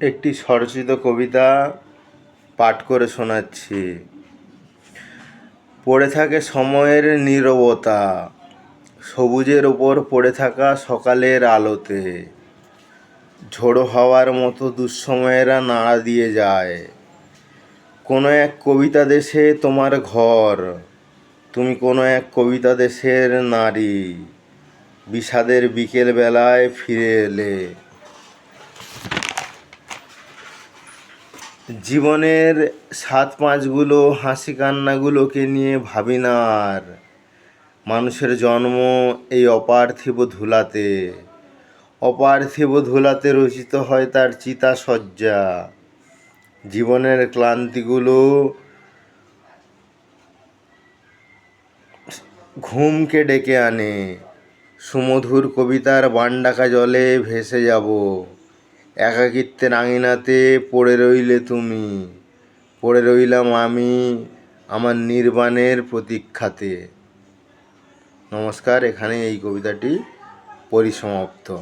একটি স্বরচিত কবিতা পাঠ করে শোনাচ্ছি। পড়ে থাকে সময়ের নীরবতা, সবুজের ওপর পড়ে থাকা সকালের আলোতে। ঝোড়ো হওয়ার মতো দুঃসময়েরা নাড়া দিয়ে যায়। কোনো এক কবিতা দেশে তোমার ঘর, তুমি কোনো এক কবিতা দেশের নারী। বিষাদের বিকেল বেলায় ফিরে এলে জীবনের সাত পাঁচগুলো হাসি কান্নাগুলোকে নিয়ে ভাবি না আর মানুষের জন্ম এই অপার্থিব ধুলাতে। অপার্থিব ধুলাতে রচিত হয় তার চিতা সজ্জা জীবনের ক্লান্তিগুলো ঘুমকে ডেকে আনে। সুমধুর কবিতার বান্ডাকা জলে ভেসে যাব। একাকিত্বের আঙিনাতে পড়ে রইলে তুমি। পড়ে রইলাম আমি আমার নির্বাণের প্রতীক্ষাতে। নমস্কার, এখানে এই কবিতাটি পরিসমাপ্ত।